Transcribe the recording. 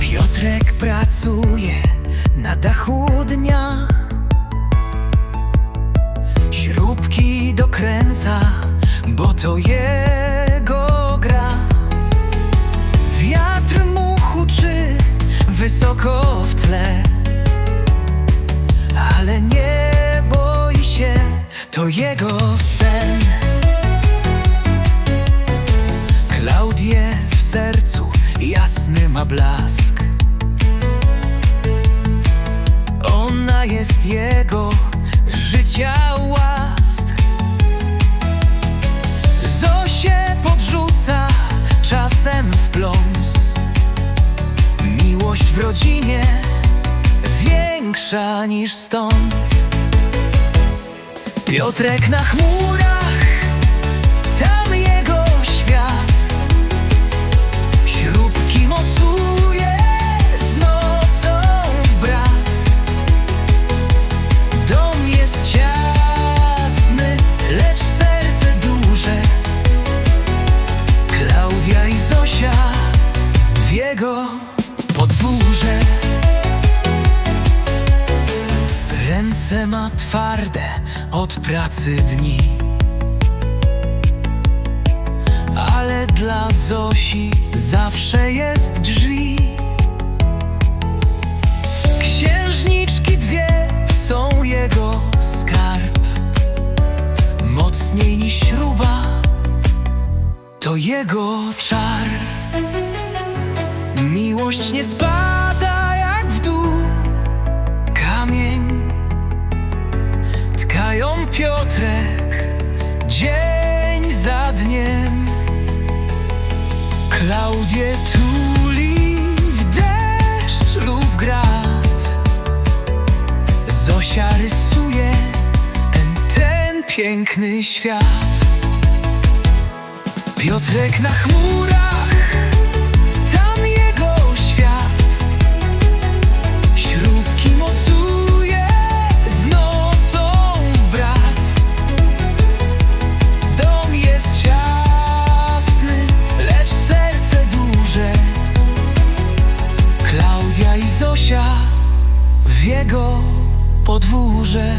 Piotrek pracuje na dachu dnia. Śrubki dokręca, to jego sen. Klaudię w sercu jasny ma blask. Ona jest jego życia łask Zosię podrzuca czasem w pląs. Miłość w rodzinie większa niż stąd Piotrek na chmurach, tam jego świat. Śrubki mocuje z nocą brat. Dom jest ciasny, lecz serce duże. Klaudia i Zosia w jego Ma twarde od pracy dni. Ale dla Zosi zawsze jest drzwi. Księżniczki dwie są jego skarb. Mocniej niż śruba to jego czar. Miłość nie spada Klaudię tuli w deszcz lub grad Zosia rysuje ten, ten piękny świat. Piotrek na chmurach w jego podwórze.